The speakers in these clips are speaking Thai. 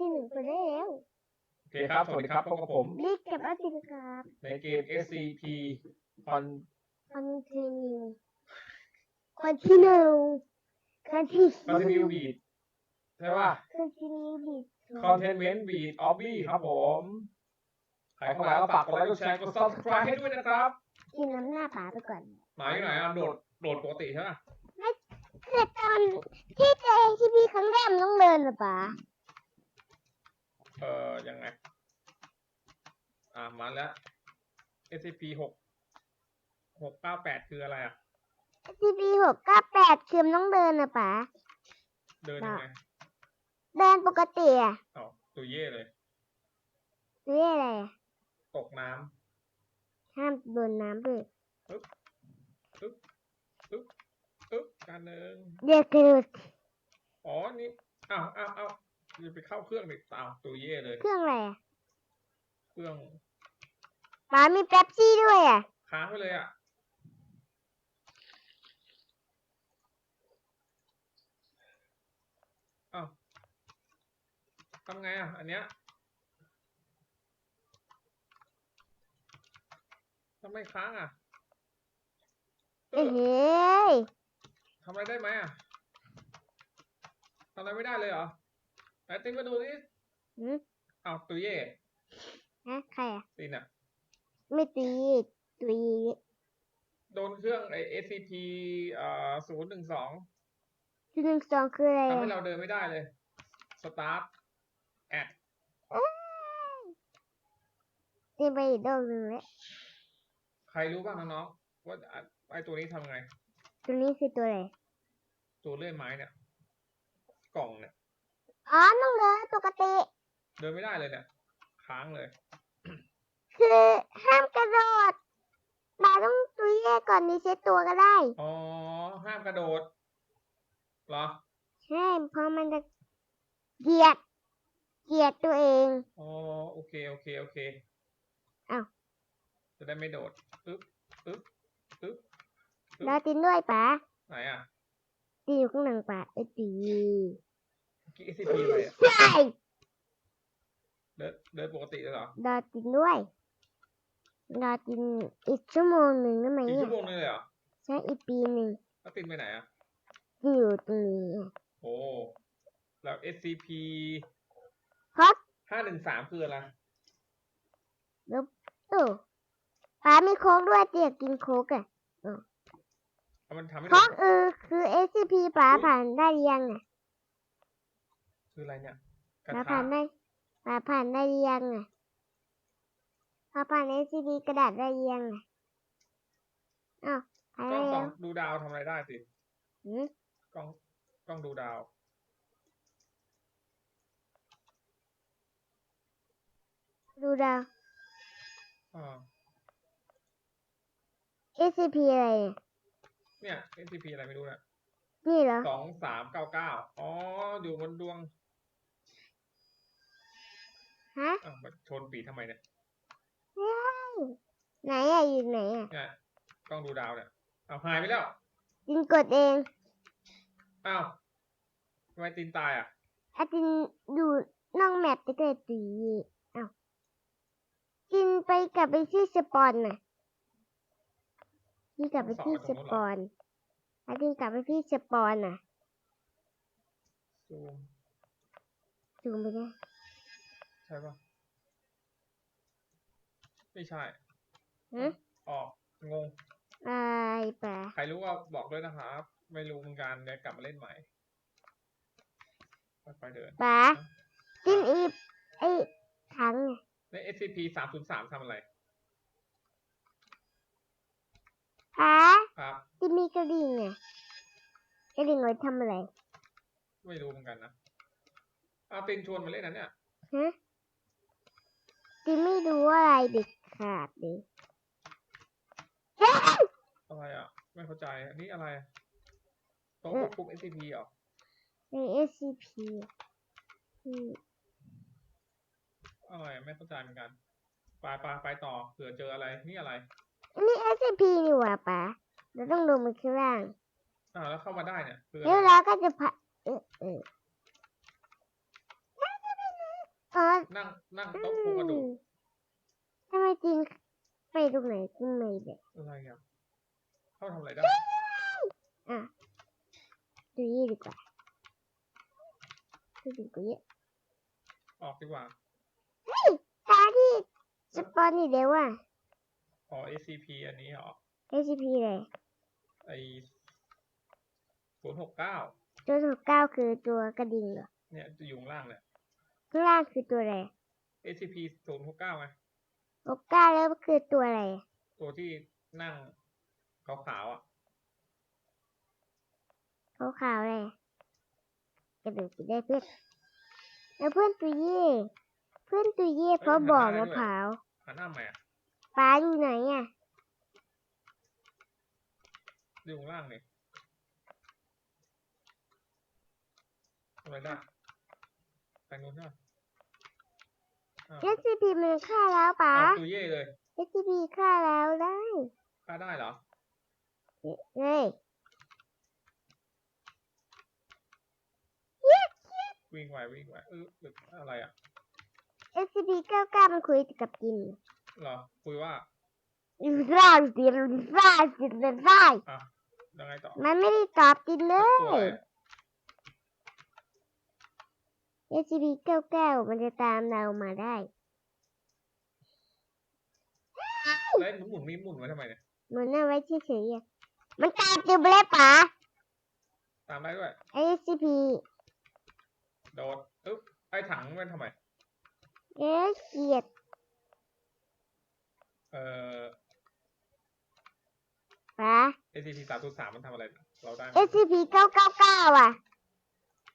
ที่หนึ่งไปแล้ว โอเคครับ สวัสดีครับพบกับผมรีบกับอาตินครับในเกม SCP คอนคอนเทนิวคอนทินิวคอนทิคอนเทนิวบีดใช่ป่ะคอนทินิวบิดคอนเทนเมนต์บีดออบบี้ครับผมใครเข้ามาก็ฝากกดไลค์กดแชร์กด subscribe ให้ด้วยนะครับกินน้ำหน้าป๋าไปก่อนหมายอยู่ไหนอะโดดโดดปกติใช่ป่ะเกิดตอนที่เจอที่พี่ครั้งแรกมันต้องเดินหรือป๋า เอ่อยังไง อ่ามาแล้ว SCP หกหกเก้าแปดคืออะไรอะที่พี่หกเก้าแปดคือมันต้องเดินนะป๋าเดินยังไงเดินปกติอะอ๋อตัวเย่เลยเรียกอะไรอะตกน้ห้ามโดนน้ำด้วยำปึ๊บปึ๊บปึ๊บปึ๊บการหนึ่งเดี๋ยวเกิดอ๋อ นี่อ้าวอ้าวอ้าว จะไปเข้าเครื่องดิตาวตัวเย่เลย เครื่องอะไรอะเครื่องป๋ามีเป๊ปซี่ด้วยอะ ค้างไปเลยอะ อ้าวทำไงอะ อันเนี้ยทำไมค้างอะเอเอ้อยทำอะไรได้ไหมอะทำอะไรไม่ได้เลยเหรอ ไหนตินมาดูนี่หืมอ้าวตัวเย่ฮะใครอะตินอะ ไม่ตีตีโดนเครื่องไอ SCP เอ่อศูนย์หนึ่งสองที่หนึ่งสองคืออะไรทำให้อะเราเดินไม่ได้เลย start at ตีไปอีกดอกหนึ่งแล้วใครรู้บ้างน้องๆว่าอะไอตัวนี้ทำไง ตัวนี้คือตัวอะไร ตัวเลื่อยไม้เนี่ย กล่องเนี่ย อ๋อน้องเดินปกติ เดินไม่ได้เลยเนี่ยค้างเลย คือห้ามกระโดดป๋าต้องตัวแยกก่อนดีเซตตัวก็ได้ อ๋อ ห้ามกระโดดเหรอ ใช่เพราะมันจะเหยียดเหยียดตัวเอง อ๋อ โอเค โอเค โอเคอ้าว จะได้ไม่โดดปึ๊บปึ๊บปึ๊บรอตินด้วยป๋าไหนอะ ตีอยู่ข้างหลังป๋าไอ้ตี เมื่อกี้ SCP อะไรอะใช่เดินเดินปกติเลยเหรอรอตินด้วยรอตินอีกชั่วโมงหนึ่งได้ไหมกี่เนี่ชั่ยวโมงนึงเลยเหรอใช่อีกปีหนึ่งแล้วตินไปไหนอะอยู่ตรงนี้อะโอ้แล้ว SCP เพราะห้าหนึ่งสามคืออะไรแล้วโอ้ป๋ามีโค้กด้วยเตียกินโค้กอะเอามันทำให้โค้เรากเออคือ SCP ป๋าผ่านได้ยังอะ คืออะไรเนี่ยกระป๋าทะผ่านได้ป๋าผ่านได้ยังอะป๋าผ่าน SCP กระดาษได้ยังอะอ้าวผ่านกล้ได้องส่ยัองงดูดาวทำอะไรได้สิหืมกล้องกล้องดูดาว ดูดาว อ่า SCP อะไรเนี่ยเนี่ย SCP อะไรไม่รู้นะนี่เหรอ สองสามเก้าเก้าอ๋อ อยู่บนดวง ฮะอะมาชนปีทำไมเนี่ยไหนอะอยู่ไหนอะเนี่ยกล้องดูดาวเนี่ยเอาหายไปแล้วจินกดเองอ้าวทำไมตีนตายอะอาจินอยู่นอกแมปไปเกิดตีอ้าวจินไปกลับไปที่สปอนน่ะจินกลับไปที่สปอนอาจินกลับไปที่สปอนน่ะซูม ซูมไปได้ ใช่ปะไม่ใช่ฮะออกงงอะไรปะใครรู้ก็บอกด้วยนะครับ ไม่รู้เหมือนกันเดี๋ยวกลับมาเล่นใหม่ค่อยๆเดินปะจินอีไอ้ถังไงใน SCP สามศูนย์สามทำอะไรปะครับจินมีกระดิ่งไงกระดิ่งไว้ทำอะไร ไม่รู้เหมือนกันนะเอาตินชวนมาเล่นนะเนี่ยฮะ จินไม่รู้อะไรเด็ดขาดเลยเฮ้ยอะไรอะ ไม่เข้าใจอันนี้อะไรต้องควบคุม SCP เหรอใน SCP อืมอะไรไม่เข้าใจเหมือนกันไปไปไปต่อเผื่อเจออะไรนี่อะไรอันนี้ SCP นี่หว่าป๋าเราต้องลงมาข้างล่างอ่าวแล้วเข้ามาได้เนี่ยคืออะแล้วไรเราก็จะพะเออเออ อ๋อนั่งนั่งโต๊ะโครงกระดูกทำไมจริงไปตรงไหนทำไมแบบอะไรอะเข้าทำอะไรได้อะดูยี่ดีกว่าดูดีกว่าเยอะออกดีกว่าตาที่สปอนนี่เดียวอะอ๋อ SCP อันนี้เหรอ SCP เลยไอศูนย์หกเก้าตัวหกเก้าคือตัวกระดิ่งเหรอเนี่ยจะอยู่ข้างล่างเนี่ย ข้างล่างคือตัวอะไร SCP ศูนย์หกเก้าไงหกเก้าแล้วคือตัวอะไร ตัวที่นั่งขาวๆอะ ขาวขาวๆอะไรกระดูกได้เพื่อนแล้วเพื่อนตุยเย่เพื่อนตุยเย่เพราะบ่อมะพร้าวหันหน้าใหม่อะปลาอยู่ไหนอะอยู่ข้างล่างนี่ทำอะไรได้ ไปนู้นใช่ไหมอ้าว SCP มันฆ่าแล้วป๋า เอาตัวเย่เลย SCP ฆ่าแล้วได้ฆ่าได้เหรอ เฮ้ยวิ่งไหววิ่งไหวเออหรืออะไรอะ SCP เก้าเก้ามันคุยกับกินเหรอ คุยว่าอินซ่าสิอินซ่าสิอินซ่าอะยังไงต่อ มันไม่ได้ตอบกินเลตัวอะไรยอะ SCP เก้าเก้ามันจะตามเรามาได้แล้วหมุนมีหมุนไว้ทำไมเนี่ยมันน่าไว้เฉยๆอะมันตามจิบเลยป๋าตามได้ด้วยไอ้ SCP โดดอึ๊บไอ้ถังมันทำไมเอ๊ะเกลียดเอ่อป๋า SCP สามศูนย์สามมันทำอะไร เราได้ไหม SCP เก้าเก้าเก้าอะ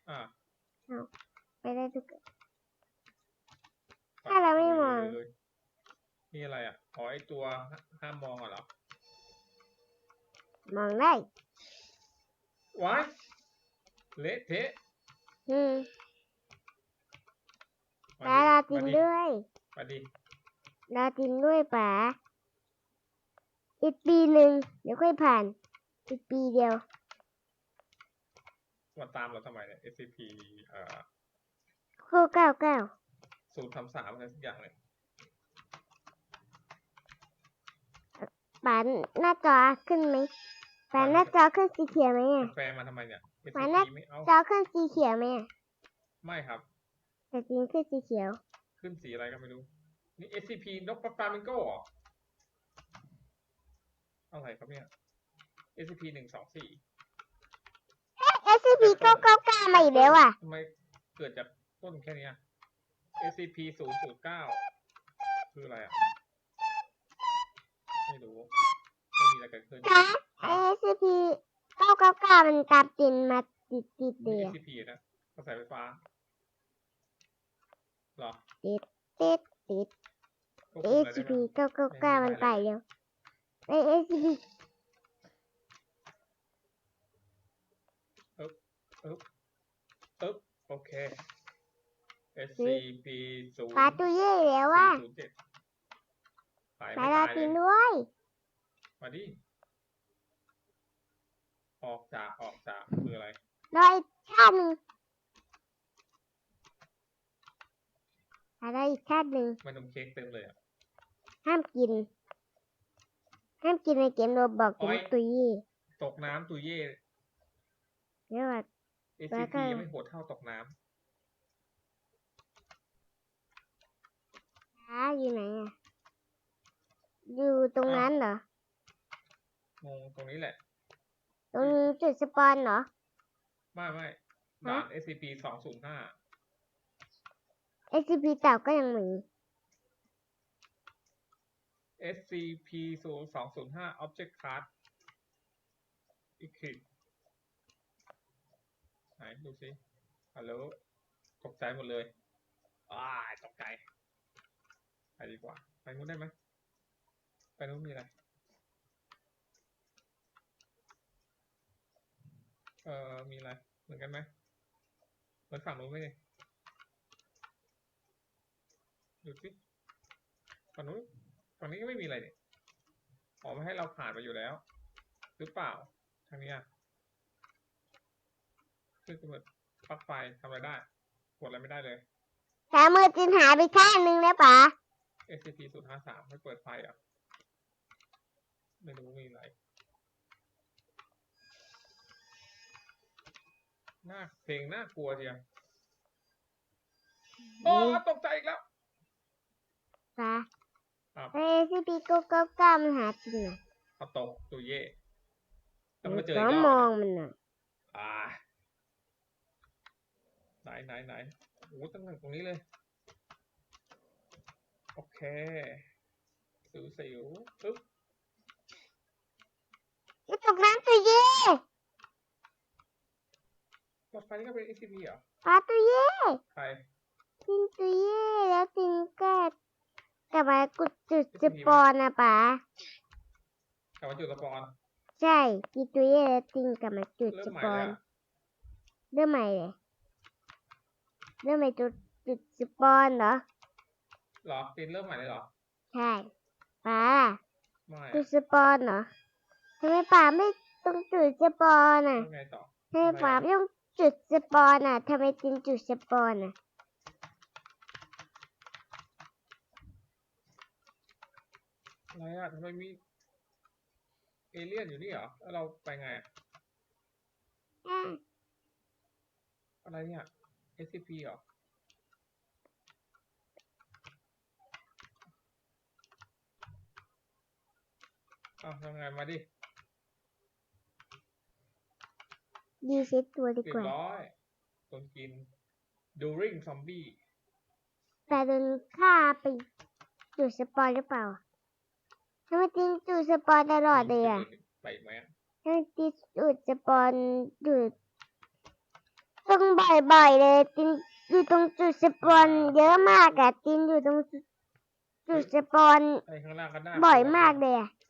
อ่า ไปได้ทุก ถ้าเราไม่มอง นี่อะไรอะอ๋อไอตัวห้ามมองเหรอ มองได้ว้ายเละเทะอืมป๋าเราจริงด้วยมาดิเราจริงด้วยป๋าอีกปีหนึ่งเดี๋ยวค่อยผ่าน อีกปีเดียว มาตามเราทำไมเนี่ย SCP เอ่อ โคเก้าเก้าศูนย์สามสามอะไรสักอย่างเลยป๋าหน้าจอขึ้นไหมป๋าหน้าจอขึ้นสีเขียวไหมอะแฟนมาทำไมเนี่ย SCP มานะไม่เอาจอขึ้นสีเขียวไหมอะไม่ครับ แต่จริงขึ้นสีเขียว ขึ้นสีอะไรก็ไม่รู้ นี่ SCP นกปลาฟลามิงโก้เหรออะไรครับเนี่ย SCP หนึ่งสองสี่ SCP เก้าเก้าเก้ามาอีกแล้วอะทำไมเกิดจาก ต้นแค่เนี้ย SCP ศูนย์ศูนย์เก้าคืออะไรอะ ไม่รู้ ไม่มีอะไรเกิดขึ้นฮะ SCP เก้าเก้าเก้ามันตามตินมาติดติดๆเลนี่ยอะ SCP นะกระแสไฟฟ้าเหรอติดติดติดควบคุมอะไรได้ SCP บ้างเก้าเก้าเก้ามันไปแล้วไอ SCP อึ๊บอึ๊บโอเค SCP ศูนย์ปาตุเย่แล้วอะศูนย์เจ็ดตายสาไม่ราตายจริงเลยด้วย มาดิออกจากออกจากคืออะไร รออีกชาติหนึ่งอะไรอีกชาติหนึ่งมันนมเค้กเต็มเลยอะห้ามกิน ห้ามกินในเกมโรบอกโอ๊เป็นยตุยตกน้ำตุยเย่เรียกว่า แล้ว SCP ก็ยังไม่โหดเท่าตกน้ ช้าอยู่ไหนอะ อยู่ตรงนั้นเหรอำงงตรงนี้แหละ ตรงจุดสปอนเหรอ ไม่ไม่ด่าน SCP สองศูนย์ห้า SCP เต่าก็ยังมี SCP ศูนย์สองศูนย์ห้า Object Card อีกคือไหนดูสิฮัลโหลตกใจหมดเลยอ้ายตกใจไป ดีกว่า ไปนู้นได้ไหมไปนู้นมีอะไร เอ่อ มีอะไร เหมือนกันไหมเหมือนฝั่งนู้นไหมเนี่ยดูสิฝั่งนู้นฝั่งนี้ก็ไม่มีอะไรเนี่ยออกมาให้เราผ่านไปอยู่แล้ว หรือเปล่า ทางนี้อะขึ้นกำเนิดปลั๊กไฟทำอะไรได้ กดอะไรไม่ได้เลยขามือจินหายไปข้างหนึ่งแล้วป๋า SCP ศูนย์ห้าสามไม่เปิดไฟอะ ไม่รู้มีอะไร น่าเพลงน่ากลัวเชียวโอ้ตกใจอีกแล้วป๋าครับเอซีพีก็ก็กล้ามันหาจริงอะเอาตกตัวเย่แล้วมาเจอต้อีอกงรมอองบหนึ่งมันอะอ่าไหนไหนไหนโอ้ตั้งแต่ตรงนี้เลยโอ เค สิวสิวปึ๊บจะตกน้ำตัวเย่รถไฟนี่ก็เป็น SCP เหรอป๋าตัวเย่ใครจินตัวเย่แล้วจินก็กลับมากุดจุดสปอนนะป๋ากลับมาจุดสปอนใช่จินตัวเย่แล้วจินกลับมาจุดเริ่สมใหม่ปอเลยนอะเริ่มใหม่เลยเริ่มใหม่จุดจุดสปอนเหรอเหรอตินเริ่มใหม่เลยเหรอ ใช่ป๋าไม่จุอะดสปอนเหรอทำไมป๋าไม่ต้องจุดสปอนอะแล้วไงต่อ ทำไมป๋าไม่ต้องจุดสปอนอะทำไมจินจุดสปอนอะอะไรอะทำไมมีเอเลี่ยนอยู่นี่เหรอ แล้วเราไปไงอะอะอะไรเนี่ย SCP เหรอ อ้าวทำไงมาดิดีเซ็ตตัวดีเรียกบว่าร้อยโดนกิน during zombie แต่โดนฆ่าไปจุดสปอนหรือเปล่าทำไมจินจุดสปอนตลอดเลยอะไปไหมอะทำไมจินจุดสปอนจุดต้องบ่อยๆเลยจินอยู่ตรงจุดสปอนเยอะมากอะจินอยู่ตรงจุดจุดสปอนไอ้ข้างล่างก็น่าบ่อยกลัวมากเลยอะอืมอืม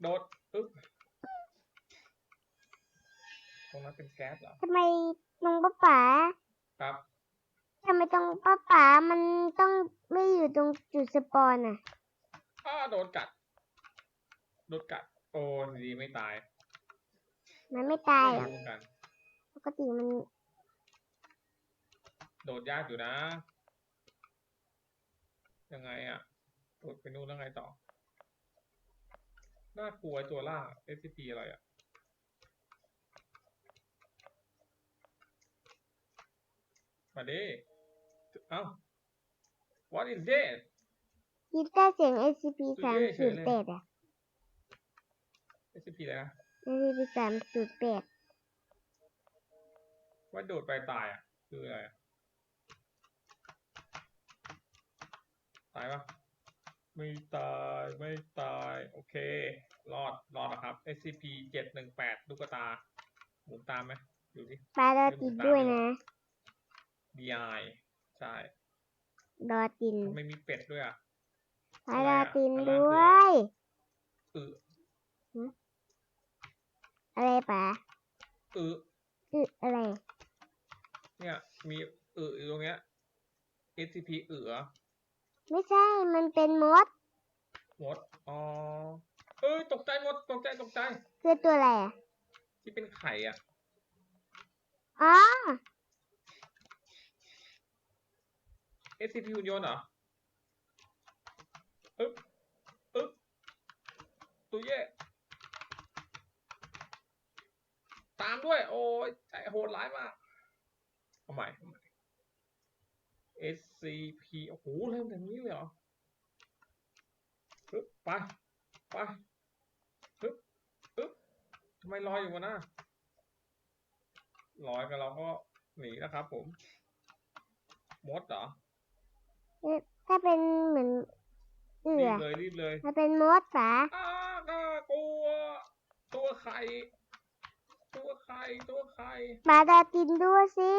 โดดอึ๊บตรงนั้นเป็นแก๊สเหรอทำไมตรงป้าป๋าครับ ทำไมตรงป้าป๋ามันต้องไม่อยู่ตรงจุดสปอนอะอ้าโดนกัด โดนกัด โอ้ดีไม่ตาย มันไม่ตายไม่อะรู้เหมือนกัน ปกติมันโดดยากอยู่นะ ยังไงอะ โดดไปนู่นแล้วไงต่อ น่ากลัวไอ้ตัวล่าง SCP อะไรอะมาดิเอ้า what is this คิดได้เสียง SCP ตัสาวมเย่เฉศูยนย์เลยแปดอะ SCP อะไรนะ SCP สามศูนย์แปดว่าโดดไปตายอะ คืออะไรอะตายปะ ไม่ตายไม่ตายโอเค รอดรอดนะครับ SCP เจ็ดหนึ่งแปดลูกตา หมุนตามไหมดูดิปลาดอตินด้วยนะ DI ใช่ดอตินทำไม่มีเป็ดด้วยอะปลาดอตินอะไรอะด้วยอืออะไรป๋าอือคืออะไร เนี่ยมีอืออยู่ตรงเนี้ย SCP อือเหรอ ไม่ใช่ มันเป็นมด หมด อ๋อ เอ้ยตกใจหมด ตกใจตกใจ คือตัวอะไรอะ ที่เป็นไข่อะ อ๋อ SCP หุ่นยนต์เหรออึ๊บอึ๊บตัวเย่ ตามด้วย โอ้ยใจโหดร้ายมาก เอาใหม่เอาใหม่ SCP โอ้โหเริ่มแบบนี้เลยเหรอปึ๊บไปไปปึ๊บปึ๊บทำไมลอยอยู่วะน้าลอยกันเราก็หนีนะครับผม มดเหรอ ถ้าเป็นเหมือนเอืรีอบเลยรีบเลยถ้าเป็นมดป๋าอ้าน่ากลัว ตัวไข่ตัวไข่ตัวไข่ปลาดอตินด้วยสิ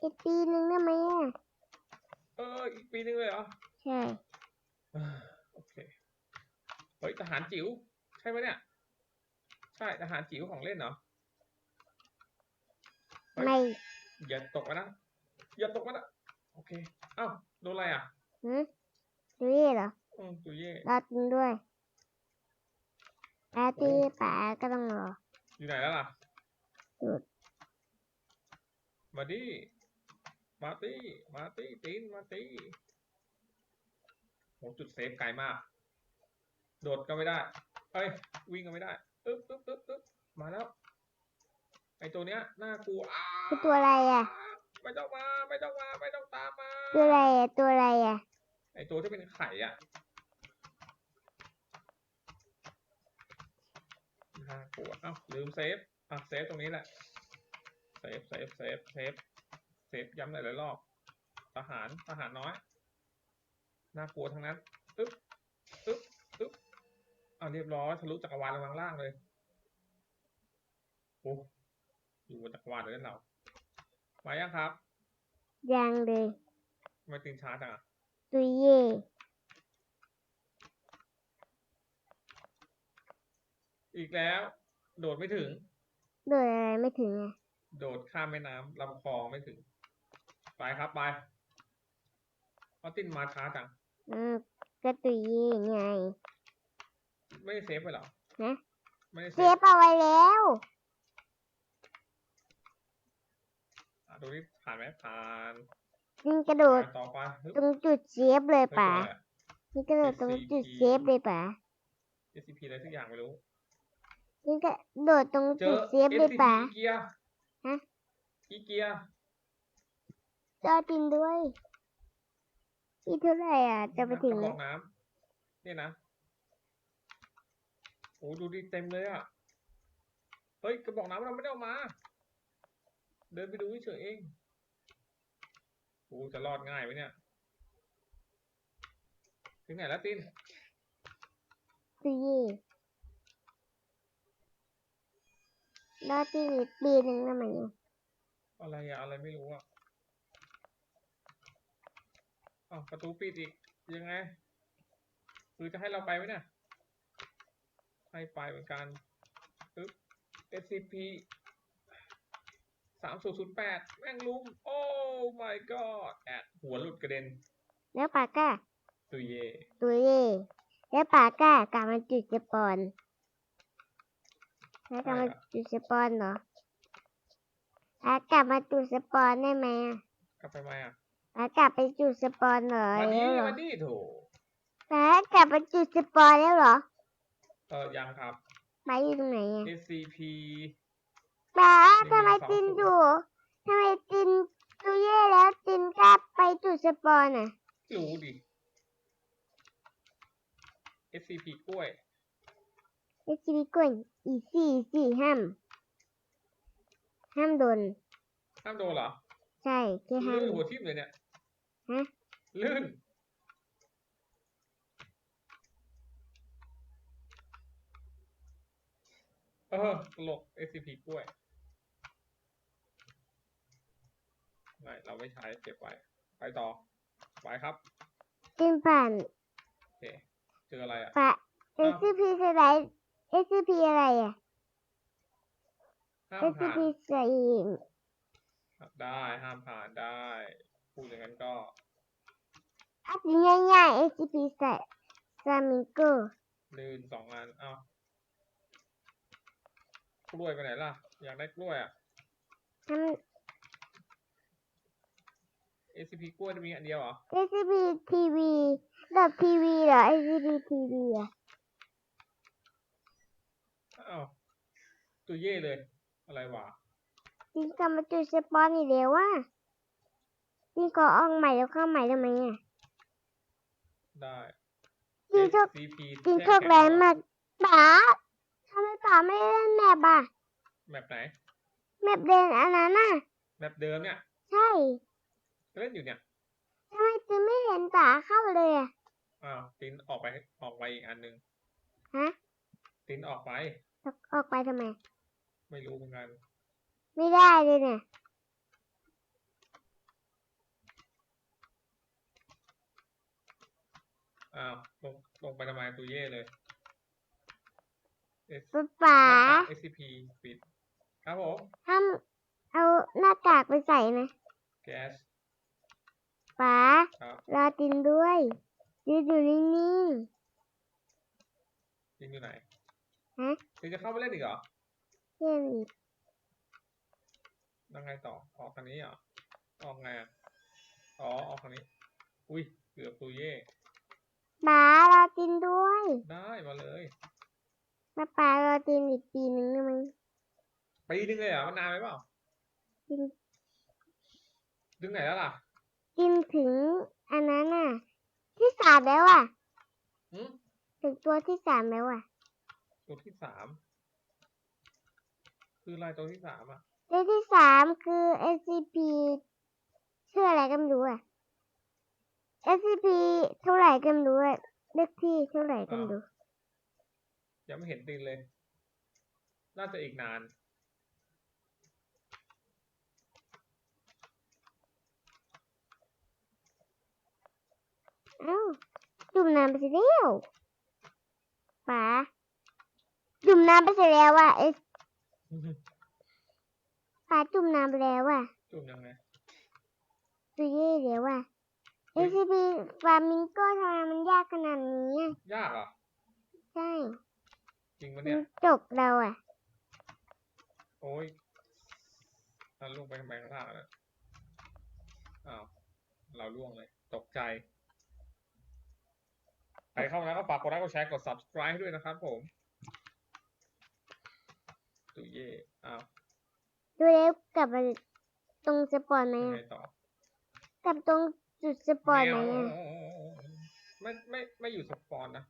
อีกปีหนึ่งได้ไหมอะ เอออีกปีนึงเลยเหรอใช่อ่าโอเคเฮ้ยทหารจิ๋วใช่ไหมเนี่ย ใช่ทหารจิ๋วของเล่นเหรอเฮ้ยไม่อย่าตกมานะอย่าตกมานะโอเคเอ้าโดนอะไรอะหืมดูนี่เหรออืมตัวเย่รอกินด้วยอาที่ป๋าก็ต้องรออยู่ไหนแล้วล่ะอยู่มาดิ มาตีมาตีตีนมาตีโหจุดเซฟไกลมาก โดดก็ไม่ได้ เอ้ย วิ่งก็ไม่ได้อึ๊บอึ๊บอึ๊บอึ๊บมาแล้ว ไอตัวเนี้ยน่ากลัวอ้าคือตัวอะไรอะ ไม่ต้องมา ไม่ต้องมา ไม่ต้องตามมา ตัวอะไรอะ ตัวอะไรอะ ไอตัวที่เป็นไข่อะ น่ากลัว เอ้าลืมเซฟ อะ เซฟตรงนี้แหละ เซฟ เซฟ เซฟ เซฟเซ ฟย้ำหลายๆรอบทหารทหารน้อยน่ากลัวทั้งนั้นอึ๊บอึ๊บอึ๊บอ่าเรียบร้อยทะลุจักรวาลลงมาข้างล่างเลยโอ้อยู่บนจักรวาลเลยนั่นเรามายังครับ ยังเลยทำไมตีนช้าจังอะตุยเย่อีกแล้ว โดดไม่ถึง โดดอะไรไม่ถึงอะโดดข้ามแม่น้ำลำคลองไม่ถึง ไปครับไปออสตินมาช้าจังอืมก็ตุยเย่ไง ไม่ได้เซฟไปเหรอฮะ ไม่ได้เซเซฟฟเอาไว้แล้วอะดูนี่ผ่านไหมผ่านนี่กระโดดไปต่อไปฮึบตรงจุดเซฟเลยเฮ้ยป่ะตัวอะไรอะนี่กระโดดตรงจุดเซฟเลยป่ะ SCP อะไรสักอย่างไม่รู้ นี่ก็โดดตรงเจจุอ ดเซฟเลย SCP ป่ะอีเกียฮะ อีเกีย จอจริงด้วยอีเท่าไหร่อะ จะไปถึงกระไหบมอกน้ำเนี่ยนะโอ้ดูดิเต็มเลยอะ เฮ้ยกระบอกน้ำเราไม่ได้เอามา เดินไปดูเฉยๆเองโอ้จะรอดง่ายไหมเนี่ย ถึงไหนแล้วตินตุยเย่รอตีนิดปีหนึ่งแล้วมั้งเนี่ยอะไรอะอะไรไม่รู้อะ อ้าวประตูปิดอีกยังไงคือจะให้เราไปไหมเนี่ยให้ไปเหมือนกันปึ๊บ SCP สามศูนย์ศูนย์แปดแม่งลุมโอ้ my god แอดหัวหลุดกระเด็นแล้วปาก้าตุยเย่ตุยเย่แล้วปาก้ากลับมาจุดสปอนแล้วกลับมาจุดสปอนเหรอปากลับมาจุดสปอนได้ไหมอะกลับไปไหมอะ ปากลับไปจุดสปอนเหรอมาดีแล้วเหรอมาดีโถปากลับมาจุดสปอนแล้วเหรอเออยังครับปาอยู่ตรงไหนอะ SCP ป้าหนึ่งทำไมสองจินศูนย์อยู่ทำไมจินตุยเย่แล้วจินกลับไปจุดสปอนอะรู้ดิ SCP กล้วยไอชีวิตก่อนอีสี่สี่ห้ามห้ามโดน ห้ามโดนเหรอใช่แค่ห้ามลื่นหัวทิ่มเลยเนี่ย ฮะลื่น เออตลก SCP กล้วย ไม่ เราไม่ใช้ เก็บไว้ ไปต่อ ไปครับจินผ่านโอเคเจออะไรอะปะอ้าว SCP สไลด์ SCP อะไรอะ ห้ามผ่าน SCP ใส่ได้ ห้ามผ่านได้ พูดอย่างนั้นก็อัดง่ายๆ SCP ใส่ซามิโกลื่นสองอันเอ้ากล้วยไปไหนล่ะ อยากได้กล้วยอะ ทำ SCP กล้วยจะมีอันเดียวเหรอ SCP TV ดอบทีวีเหรอ SCP TV อะอ้าวตัวเย่เลย อะไรวะจินกลับมาจุดสปอนอีกแล้วว่ะ จินขอออกใหม่แล้วเข้าใหม่ได้ไหมอะได้จินโชค SCP จินแช่โชคแรงมากป๋าทำไมป๋าไม่เล่นแมปอะแมปไหน แมปเดนอันนั้นน่ะ แมปเดิมเนี่ยใช่เล่นอยู่เนี่ยทำไมจินไม่เห็นป๋าเข้าเลยอะอ้าวตินออกไปออกไปอีกอันหนึ่งฮะตินออกไปออกไปทำไม ไม่รู้เหมือนกัน ไม่ได้เลยเนี่ย อ้าวลงลงไปทำไมตัวเย่เลย S ป๊าป๋าหน้ากาก SCP ปิดครับผมห้ามเอาหน้ากากไปใส่นะแก๊สป๋าครับรอจินด้วยยืนอยู่นิ่งตินอยู่ไหนๆฮะตินจะเข้าไปเล่นอีกเหรอเยี่ยมอีกไแล้วไงต่อออกทางนี้เหรอออกไงอะอ๋อออกทางนี้ อุ้ยเกือบตุยเย่ ป๋ารอตินด้วย ได้มาเลยแม่ป๋ารอตินอีกปีหนึ่งได้ไหมปีนึงเลยเหรอมันนานไหมเปล่าตินถึงไหนแล้วล่ะตินถึงอันนั้นน่ะ ที่สามแล้วอะหืมถึงตัวที่สามแล้วอะ ตัวที่สามคืออะไรตัวที่สามอะตัวที่สามคือ SCP ชื่ออะไรก็ไม่รู้อะ SCP เท่าไหร่ก็ไม่รู้อะเลขที่เท่าไหร่ก็ไม่รู้ยังไม่เห็นตินเลย น่าจะอีกนาน เอ้าจุ่มน้ำไปเสียแล้วป๋าจุ่มน้ำไปเสียแล้วอะเอสป๋าจุ่มน้ำไปแล้วอะจุ่มยังไง ตัวเย่แล้วอะ เฮ้ย SCP ฟามิงโก้ทำไมมันยากขนาดนี้อะยากเหรอใช่จริงปะมัเนี่ยนจกเราอะ โอ้ยเราล่วงไปทำไมข้างล่างแล้วอ้าว เราล่วงเลย ตกใจ ใครเข้ามาแล้วก็ฝากกดไลค์ กดแชร์ กด subscribe ให้ด้วยนะครับผมตุยเย่อ้าวดูแล้วกลับมาตรงสปอนไหมยังอะไงต่อ กลับตรง จุดสปอนไหมแมวอะไม่ไม่ไม่อยู่สปอนนะ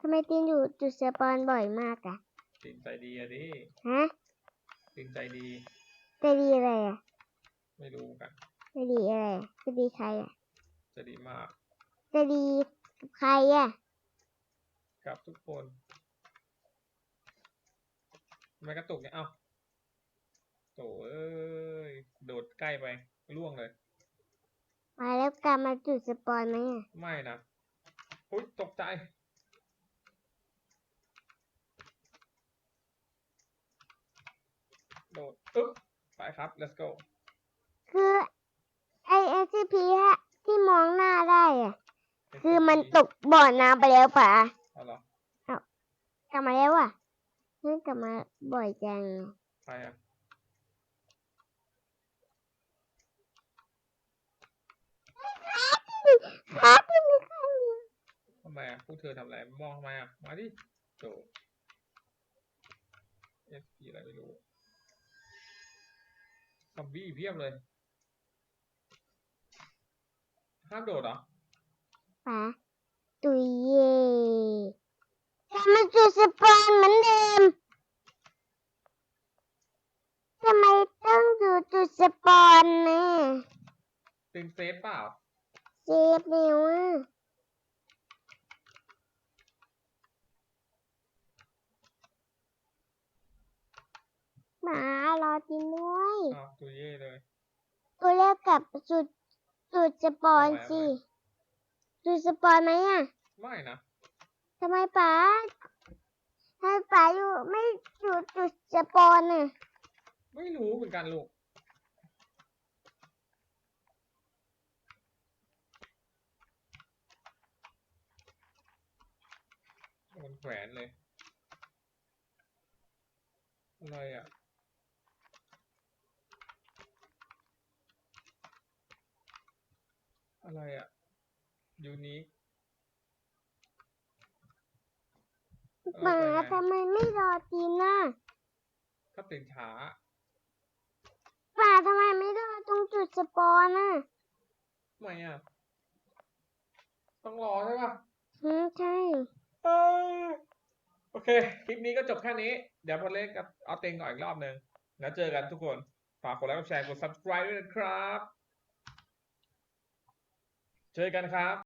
ทำไมตีนอยู่จุดสปอนบ่อยมากอะตินใจดีอะดิฮะตินใจดีจะดีอะไรอะไม่รู้กันจะดีอะไรอะจะดีใครอะจะดีมากจะดีกับใครอะกับทุกคนทำไมกระตุกเนี่ยเอ้าโถเอ้ยโดดใกล้ไปล่วงเลย มาแล้วกลับมาจุดสปอนไหมอะไม่นะอุ้ยตกใจ โดดอึ๊บไปครับ let's go คือไอ SCP ฮะที่มองหน้าได้อะคือมันตกบ่อน้ำไปแล้วป่ะเอาเหรอกลับมาแล้วอะนั่นกลับมาบ่อยจังใครอะ ครับที่มีข้างเดียวทำไมอะพวกเธอทำอะไรมองทำไมอะ มาดิโดด SP อะไรไม่รู้ซอมบี้เพียบเลย ห้ามโดดเหรอป่ะตุยเย่กลับมาจุดสปอนเหมือนเดิมทำไมต้องอยู่จุดสปอนเนี่ยเป็นเซฟเปล่า เซฟเร็วอะหมารอกินด้วยอ้าวตัวเย่เลยตัวแรกกลับจุดจุดสปอนเอาไว้สิจุดสปอนไหมอะ ไม่นะทำไมป๋าทำไมป๋าอยู่ไม่จุดจุดสปอนอะ ไม่รู้เหมือนกันลูก โดน แขวนเลย อะไรอะ อะไรอะ ยูนิคหมาทำไมไม่รอกินน่ะก็ตื่นช้าป๋าทำไมไม่รอตรงจุดสปอนอะทำไมอะ ต้องรอใช่ปะอืมใช่เออ โอเค คลิปนี้ก็จบแค่นี้ เดี๋ยวพอเล่นกับเอาเต็งก่อนอีกรอบหนึ่งแล้วเจอกันทุกคน ฝากกดไลค์กดแชร์กด subscribe ด้วยนะครับ เจอกันครับ